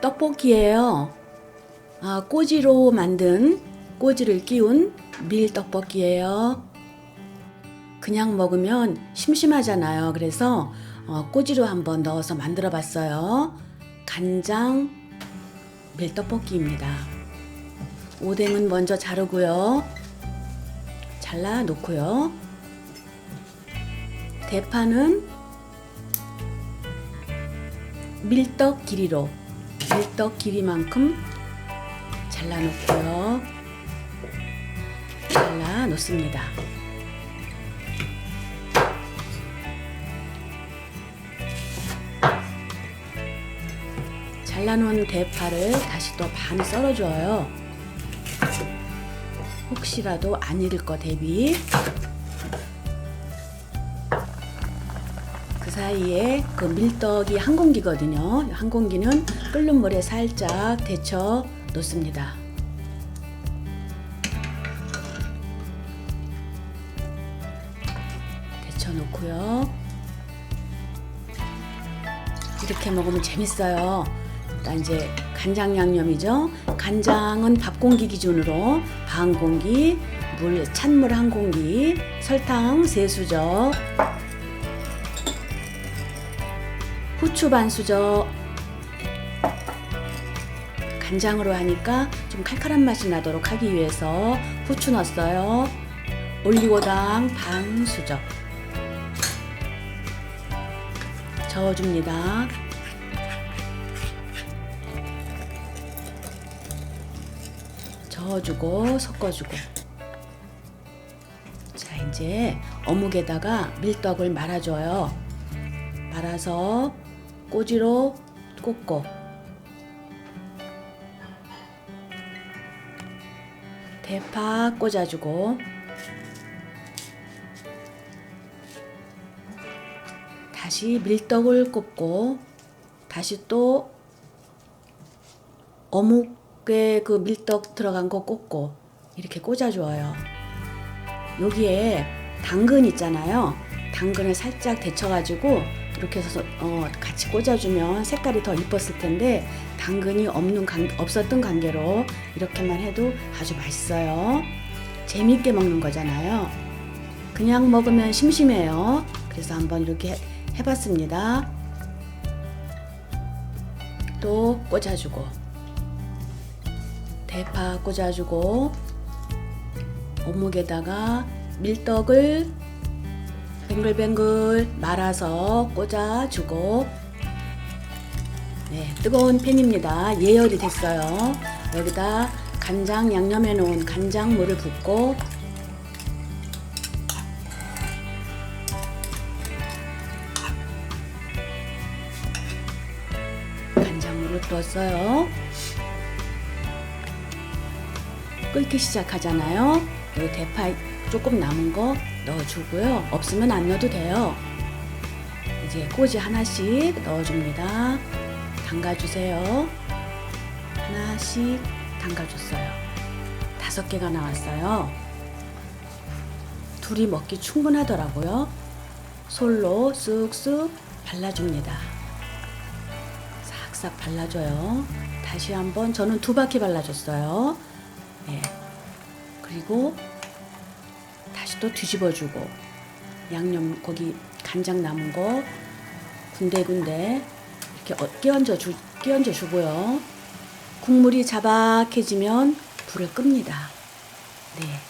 떡볶이예요. 아, 꼬지로 만든 꼬지를 끼운 밀 떡볶이예요. 그냥 먹으면 심심하잖아요. 그래서 어, 꼬지로 한번 넣어서 만들어 봤어요. 간장 밀떡볶이입니다. 오뎅은 먼저 자르고요. 잘라 놓고요. 대파는 밀떡 길이로 밀떡 길이만큼 잘라 놓고요. 잘라 놓습니다. 잘라놓은 대파를 다시 또 반 썰어줘요. 혹시라도 안 익을 거 대비. 사이에 그 밀떡이 한 공기거든요. 한 공기는 끓는 물에 살짝 데쳐 놓습니다. 데쳐 놓고요. 이렇게 먹으면 재밌어요. 일단 이제 간장 양념이죠. 간장은 밥 공기 기준으로 반 공기, 물 찬물 한 공기, 설탕 세 수저, 후추 반 수저. 간장으로 하니까 좀 칼칼한 맛이 나도록 하기 위해서 후추 넣었어요. 올리고당 반 수저. 저어줍니다. 저어주고 섞어주고. 자, 이제 어묵에다가 밀떡을 말아줘요. 말아서 꼬지로 꽂고 대파 꽂아주고 다시 밀떡을 꽂고 다시 또 어묵에 그 밀떡 들어간 거 꽂고 이렇게 꽂아줘요. 여기에 당근 있잖아요. 당근을 살짝 데쳐가지고 이렇게 해서 어, 같이 꽂아주면 색깔이 더 이뻤을 텐데 당근이 없는 관, 없었던 관계로 이렇게만 해도 아주 맛있어요. 재미있게 먹는 거잖아요. 그냥 먹으면 심심해요. 그래서 한번 이렇게 해- 해봤습니다. 또 꽂아주고 대파 꽂아주고 어묵에다가 밀떡을 뱅글뱅글 말아서 꽂아주고 네, 뜨거운 팬입니다. 예열이 됐어요. 여기다 간장 양념해 놓은 간장물을 붓고 간장물을 부었어요. 끓기 시작하잖아요. 여기 대파 조금 남은 거 넣어주고요. 없으면 안 넣어도 돼요. 이제 꼬지 하나씩 넣어줍니다. 담가주세요. 하나씩 담가줬어요. 다섯 개가 나왔어요. 둘이 먹기 충분하더라고요. 솔로 쓱쓱 발라줍니다. 싹싹 발라줘요. 다시 한번 저는 두 바퀴 발라줬어요. 네. 그리고 다시 또 뒤집어주고 양념 거기 간장 남은 거 군데군데 이렇게 어- 끼얹어 주 끼얹어 주고요. 국물이 자박해지면 불을 끕니다. 네.